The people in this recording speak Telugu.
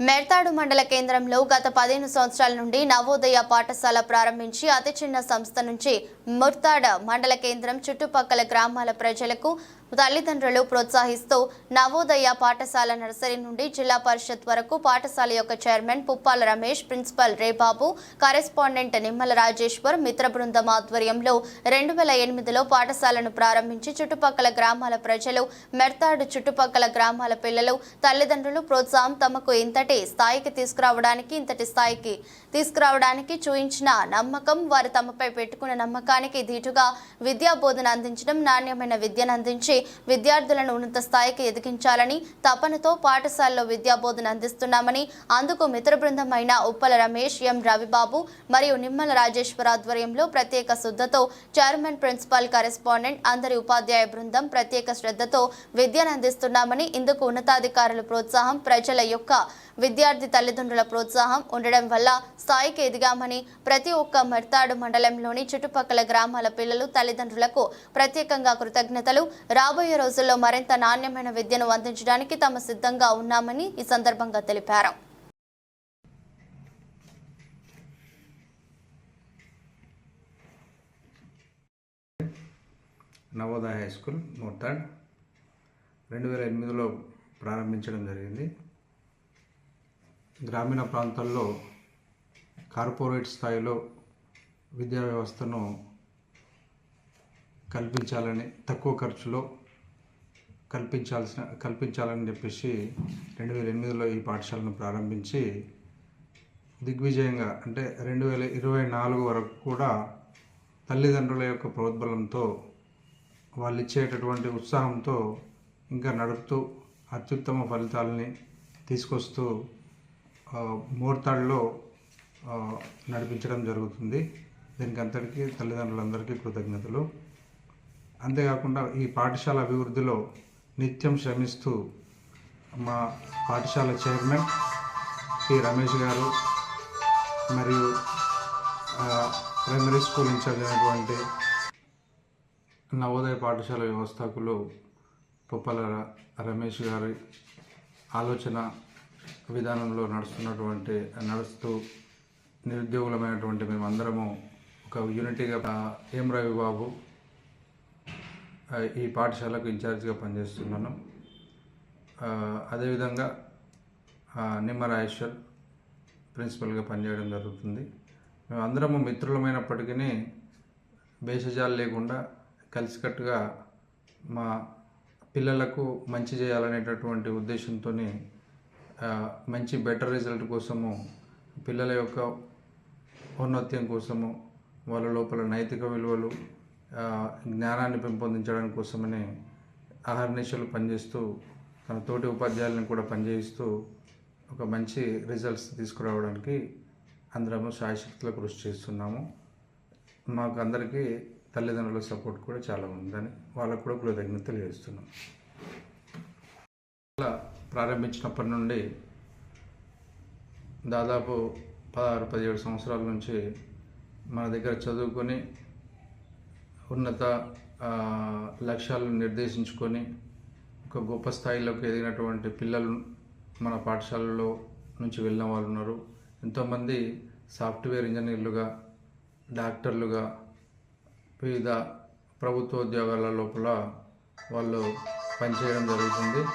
మెర్తాడు మండల కేంద్రంలో గత పదిహేను సంవత్సరాల నుండి నవోదయ పాఠశాల ప్రారంభించి అతి చిన్న సంస్థ నుంచి ముర్తాడ మండల కేంద్రం చుట్టుపక్కల గ్రామాల ప్రజలకు తల్లిదండ్రులు ప్రోత్సహిస్తూ నవోదయ పాఠశాల నర్సరీ నుండి జిల్లా పరిషత్ వరకు పాఠశాల యొక్క chairman Puppala Ramesh principal Rebabu correspondent Nimmala Rajeshwar మిత్ర బృందం ఆధ్వర్యంలో రెండు వేల ఎనిమిదిలో పాఠశాలను ప్రారంభించి చుట్టుపక్కల గ్రామాల ప్రజలు మెర్తాడు చుట్టుపక్కల గ్రామాల పిల్లలు తల్లిదండ్రులు ప్రోత్సాహం తమకు ఇంతటి స్థాయికి తీసుకురావడానికి ఇంతటి స్థాయికి తీసుకురావడానికి చూయించిన నమ్మకం వారు తమపై పెట్టుకున్న నమ్మకానికి ధీటుగా విద్యా బోధన అందించడం నాణ్యమైన విద్యను అందించి విద్యార్థులను ఉన్నత స్థాయికి ఎదిగించాలని తపనతో పాఠశాలలో విద్యా బోధన అందిస్తున్నామని అందుకు మిత్ర బృందమైన ఉప్పల రమేష్ ఎం రవిబాబు మరియు నిమ్మల రాజేశ్వర ఆధ్వర్యంలో ప్రత్యేక శ్రద్ధతో చైర్మన్ ప్రిన్సిపాల్ కరెస్పాండెంట్ అందరి ఉపాధ్యాయ బృందం ప్రత్యేక శ్రద్ధతో విద్యను అందిస్తున్నామని ఇందుకు ఉన్నతాధికారుల ప్రోత్సాహం ప్రజల యొక్క విద్యార్థి తల్లిదండ్రుల ప్రోత్సాహం ఉండడం వల్ల స్థాయికి ఎదిగామని ప్రతి ఒక్క మెర్తాడు మండలంలోని చుట్టుపక్కల గ్రామాల పిల్లలు తల్లిదండ్రులకు ప్రత్యేకంగా కృతజ్ఞతలు. రాబోయే రోజుల్లో మరింత నాణ్యమైన విద్యను అందించడానికి తాము సిద్ధంగా ఉన్నామని ఈ సందర్భంగా తెలిపారు. నవోదయ హై స్కూల్ మోర్తాడ్ రెండు వేల ఎనిమిదిలో ప్రారంభించడం జరిగింది. గ్రామీణ ప్రాంతాల్లో కార్పొరేట్ స్థాయిలో విద్యా వ్యవస్థను కల్పించాలని తక్కువ ఖర్చులో కల్పించాల్సిన కల్పించాలని చెప్పేసి రెండు వేల ఎనిమిదిలో ఈ పాఠశాలను ప్రారంభించి దిగ్విజయంగా అంటే రెండు వేల ఇరవై నాలుగు వరకు కూడా తల్లిదండ్రుల యొక్క ప్రోద్బలంతో వాళ్ళు ఇచ్చేటటువంటి ఉత్సాహంతో ఇంకా నడుపుతూ అత్యుత్తమ ఫలితాలని తీసుకొస్తూ మోర్తాడులో నడిపించడం జరుగుతుంది. దీనికి అంతటికీ తల్లిదండ్రులందరికీ కృతజ్ఞతలు. అంతేకాకుండా ఈ పాఠశాల అభివృద్ధిలో నిత్యం శ్రమిస్తూ మా పాఠశాల చైర్మన్ పి. రమేష్ గారు మరియు ప్రైమరీ స్కూల్ ఇన్ఛార్జ్ అయినటువంటి నవోదయ పాఠశాల వ్యవస్థాకులు పుప్పల రమేష్ గారి ఆలోచన విధానంలో నడుస్తున్నటువంటి నడుస్తూ నిరుద్యోగులమైనటువంటి మేమందరము ఒక యూనిటీగా ఏం రవి బాబు ఈ పాఠశాలకు ఇన్ఛార్జ్గా పనిచేస్తున్నాను. అదేవిధంగా నిమ్మరాయేశ్వర్ ప్రిన్సిపల్గా పనిచేయడం జరుగుతుంది. మేము అందరము మిత్రులమైనప్పటికీ భేషజాలు లేకుండా కలిసికట్టుగా మా పిల్లలకు మంచి చేయాలనేటటువంటి ఉద్దేశంతో మంచి బెటర్ రిజల్ట్ కోసము పిల్లల యొక్క ఔన్నత్యం కోసము వాళ్ళ లోపల నైతిక విలువలు జ్ఞానాన్ని పెంపొందించడానికి కోసమని అహర్నిశలు పనిచేస్తూ తన తోటి ఉపాధ్యాయులను కూడా పనిచేయిస్తూ ఒక మంచి రిజల్ట్స్ తీసుకురావడానికి అందరము శాయశక్తుల కృషి చేస్తున్నాము. మాకు అందరికీ తల్లిదండ్రుల సపోర్ట్ కూడా చాలా ఉందని వాళ్ళకు కూడా కృతజ్ఞతలు చేస్తున్నాం ప్రారంభించినప్పటి నుండి దాదాపు పదహారు పదిహేడు సంవత్సరాల నుంచి మన దగ్గర చదువుకొని ఉన్నత లక్ష్యాలను నిర్దేశించుకొని ఒక గొప్ప స్థాయిలోకి ఎదిగినటువంటి పిల్లలు మన పాఠశాలలో నుంచి వెళ్ళిన వాళ్ళు ఉన్నారు. ఎంతోమంది సాఫ్ట్వేర్ ఇంజనీర్లుగా డాక్టర్లుగా వివిధ ప్రభుత్వ ఉద్యోగాల లోపల వాళ్ళు పనిచేయడం జరుగుతుంది.